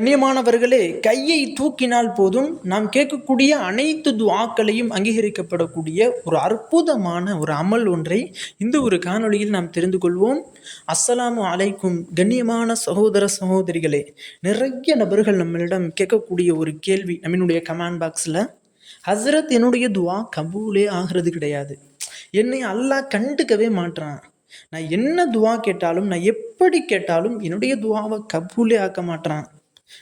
கண்ணியமானவர்களே கையை தூக்கினால் போதும் நாம் கேட்கக்கூடிய அனைத்து துவாக்களையும் அங்கீகரிக்கப்படக்கூடிய ஒரு அற்புதமான ஒரு அமல் ஒன்றை இந்த ஒரு காணொளியில் நாம் தெரிந்து கொள்வோம். அஸ்ஸலாமு அலைக்கும் கண்ணியமான சகோதர சகோதரிகளே நிறைய நபர்கள் நம்மளிடம் கேட்கக்கூடிய ஒரு கேள்வி நம்மளுடைய கமெண்ட் பாக்ஸில் ஹஸ்ரத் என்னுடைய துவா கபூலே ஆகிறது கிடையாது. என்னை அல்லாஹ் கண்டுக்கவே மாட்றான். நான் என்ன துவா கேட்டாலும் நான் எப்படி கேட்டாலும் என்னுடைய துவாவை கபூலே ஆக்க மாட்டேறான்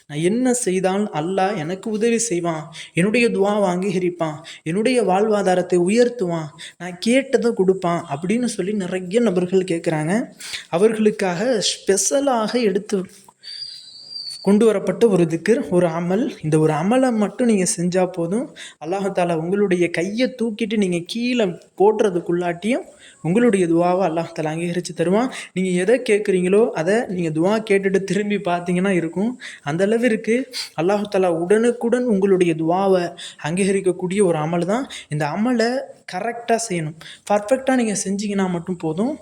நான் என்ன செய்தால் அல்லாஹ் எனக்கு உதவி செய்வான்? என்னுடைய துவாவை அங்கீகரிப்பான் என்னுடைய வாழ்வாதாரத்தை உயர்த்துவான். நான் கேட்டதை கொடுப்பான் அப்படின்னு சொல்லி நிறைய நபர்கள் கேட்குறாங்க. அவர்களுக்காக ஸ்பெஷலாக எடுத்து கொண்டு வரப்பட்ட ஒரு திக்கர் ஒரு அமல். இந்த ஒரு அமலை மட்டும் நீங்கள் செஞ்சால் போதும். அல்லாஹால உங்களுடைய கையை தூக்கிட்டு நீங்கள் கீழே போடுறதுக்குள்ளாட்டியும் உங்களுடைய துவாவை அல்லாஹால அங்கீகரித்து தருவான். நீங்கள் எதை கேட்குறீங்களோ அதை நீங்கள் துவா கேட்டுட்டு திரும்பி பார்த்தீங்கன்னா இருக்கும். அந்த அளவிற்கு அல்லாஹாலா உடனுக்குடன் உங்களுடைய துவாவை அங்கீகரிக்கக்கூடிய ஒரு அமல் தான் இந்த அமலை கரெக்டாக செய்யணும். பர்ஃபெக்டாக நீங்கள் செஞ்சீங்கன்னா மட்டும் போதும்.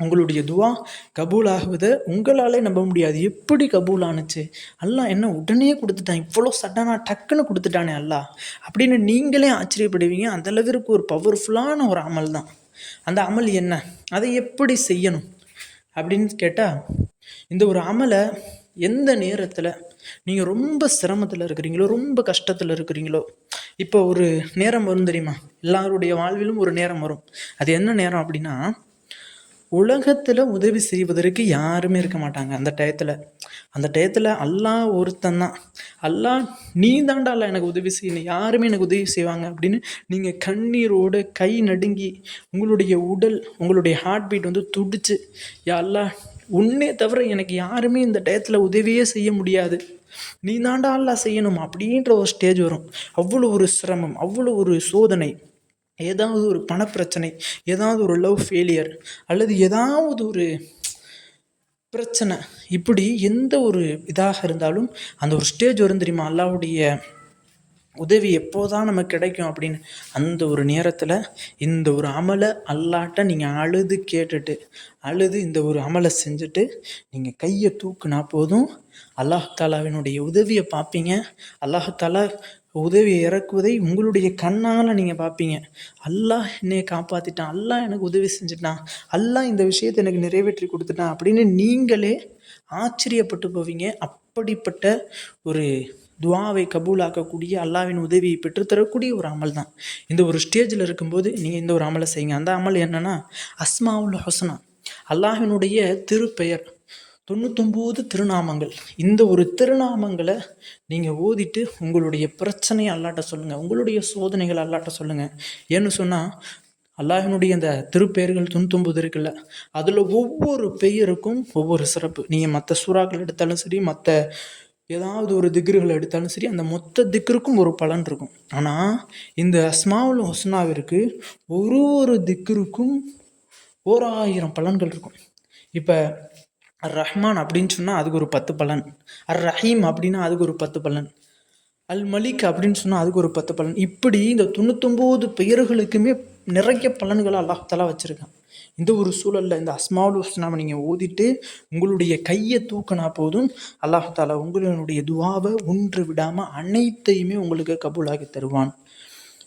உங்களுடைய துவா கபூல் ஆகுவதை உங்களாலே நம்ப முடியாது. எப்படி கபூல் ஆணுச்சு அல்லாஹ் என்ன உடனே கொடுத்துட்டான். இவ்வளோ சடனாக டக்குன்னு கொடுத்துட்டானே அல்லாஹ். அப்படின்னு நீங்களே ஆச்சரியப்படுவீங்க. அந்தளவிற்கு ஒரு பவர்ஃபுல்லான ஒரு அமல் தான். அந்த அமல் என்ன? அதை எப்படி செய்யணும்? அப்படின்னு கேட்டால் இந்த ஒரு அமலை எந்த நேரத்தில் நீங்கள் ரொம்ப சிரமத்தில் இருக்கிறீங்களோ ரொம்ப கஷ்டத்தில் இருக்கிறீங்களோ இப்போ ஒரு நேரம் வரும் தெரியுமா? எல்லாருடைய வாழ்விலும் ஒரு நேரம் வரும். அது என்ன நேரம் அப்படின்னா உலகத்தில் உதவி செய்வதற்கு யாருமே இருக்க மாட்டாங்க. அந்த டயத்தில் அந்த டயத்தில் அல்லாஹ் ஒருத்தன் தான். அல்லாஹ் நீ தாண்டா அல்ல எனக்கு உதவி செய்யணும் யாருமே எனக்கு உதவி செய்வாங்க. அப்படின்னு நீங்கள் கண்ணீரோடு கை நடுங்கி உங்களுடைய உடல் உங்களுடைய ஹார்ட் பீட் வந்து துடிச்சு யா அல்லா உன்னே தவிர எனக்கு யாருமே இந்த டயத்தில் உதவியே செய்ய முடியாது. நீ தாண்டா அல்லா செய்யணும். அப்படின்ற ஒரு ஸ்டேஜ் வரும். அவ்வளோ ஒரு சிரமம் அவ்வளோ ஒரு சோதனை. ஏதாவது ஒரு பணப்பிரச்சனை ஏதாவது ஒரு லவ் ஃபெயிலியர் அல்லது ஏதாவது ஒரு பிரச்சனை இப்படி எந்த ஒரு இதாக இருந்தாலும் அந்த ஒரு ஸ்டேஜ் வரும் தெரியுமா? அல்லாவுடைய உதவி எப்போதான் நமக்கு கிடைக்கும் அப்படின்னு அந்த ஒரு நேரத்தில் இந்த ஒரு அமலை அல்லாட்ட நீங்கள் அழுது கேட்டுட்டு அழுது இந்த ஒரு அமலை செஞ்சுட்டு நீங்கள் கையை தூக்குனா போதும். அல்லாஹாலாவினுடைய உதவியை பார்ப்பீங்க. அல்லாஹாலா உதவியை இறக்குவதை உங்களுடைய கண்ணால் நீங்கள் பார்ப்பீங்க அல்லாஹ் என்னையை காப்பாற்றிட்டான் அல்லாஹ் எனக்கு உதவி செஞ்சுட்டான் அல்லாஹ் இந்த விஷயத்தை எனக்கு நிறைவேற்றி கொடுத்துட்டான் அப்படின்னு நீங்களே ஆச்சரியப்பட்டு போவீங்க. அப்படிப்பட்ட ஒரு துவாவை கபூலாக்கக்கூடிய அல்லாவின் உதவியை பெற்றுத்தரக்கூடிய ஒரு அமல் தான். இந்த ஒரு ஸ்டேஜில் இருக்கும்போது நீங்கள் இந்த ஒரு அமலை செய்யுங்க. அந்த அமல் என்னென்னா அஸ்மாவுல் ஹொசனா அல்லாஹினுடைய திருப்பெயர். தொண்ணூத்தொம்பது திருநாமங்கள். இந்த ஒரு திருநாமங்களை நீங்கள் ஓதிட்டு உங்களுடைய பிரச்சனையை அல்லாட்ட சொல்லுங்கள் உங்களுடைய சோதனைகள் அல்லாட்ட சொல்லுங்கள் ஏன்னு சொன்னால் அல்லாஹினுடைய அந்த திருப்பெயர்கள் தொண்ணூத்தொம்பது இருக்குல்ல அதில் ஒவ்வொரு பெயருக்கும் ஒவ்வொரு சிறப்பு. நீங்கள் மற்ற சூறாக்கள் எடுத்தாலும் சரி மற்ற ஏதாவது ஒரு திக்ருகள் எடுத்தாலும் சரி அந்த மொத்த திக்ருக்கும் ஒரு பலன் இருக்கும். ஆனால் இந்த அஸ்மாவுல் ஹொஸ்னாவிற்கு ஒரு ஒரு திக்ருக்கும் ஓர் ஆயிரம் பலன்கள் இருக்கும். இப்போ அர் ரஹ்மான் அப்படின்னு சொன்னால் அதுக்கு ஒரு பத்து பலன். அர் ரஹீம் அப்படின்னா அதுக்கு ஒரு பத்து பலன். அல் மலிக் அப்படின்னு சொன்னால் அதுக்கு ஒரு பத்து பலன். இப்படி இந்த தொண்ணூத்தொம்போது பெயர்களுக்குமே நிறைய பலன்களை அல்லாஹாலா வச்சுருக்கான். இந்த ஒரு சூழலில் இந்த அஸ்மாவுல் ஹுஸ்னாவை நீங்கள் ஓதிட்டு உங்களுடைய கையை தூக்கினா போதும் அல்லாஹாலா உங்களுடைய துவாவை ஒன்று விடாமல் அனைத்தையுமே உங்களுக்கு கபூலாகி தருவான்.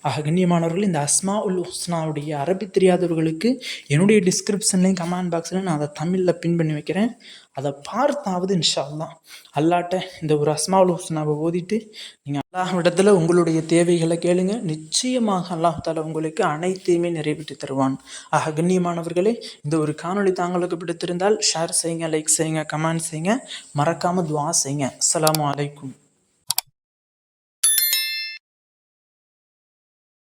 ஆக கண்ணியமானவர்கள் இந்த அஸ்மா உல் ஹுஸ்னாவுடைய அரபி தெரியாதவர்களுக்கு என்னுடைய டிஸ்கிரிப்ஷன்லேயும் கமெண்ட் பாக்ஸில் நான் அதை தமிழில் பின் பண்ணி வைக்கிறேன். அதை பார்த்தாவது இன்ஷா அல்லா அல்லாட்ட இந்த ஒரு அஸ்மா உல் ஹுஸ்னாவை ஓதிட்டு நீங்கள் அல்லாஹ் இடத்துல உங்களுடைய தேவைகளை கேளுங்க. நிச்சயமாக அல்லாஹ் உங்களுக்கு அனைத்தையுமே நிறைவேற்றி தருவான். ஆக கண்ணியமானவர்களே இந்த ஒரு காணொலி தாங்களுக்கு பிடித்திருந்தால் ஷேர் செய்யுங்க லைக் செய்யுங்க கமெண்ட் செய்யுங்க. மறக்காமல் துவா செய்யுங்க. அஸ்லாம் வலைக்கும்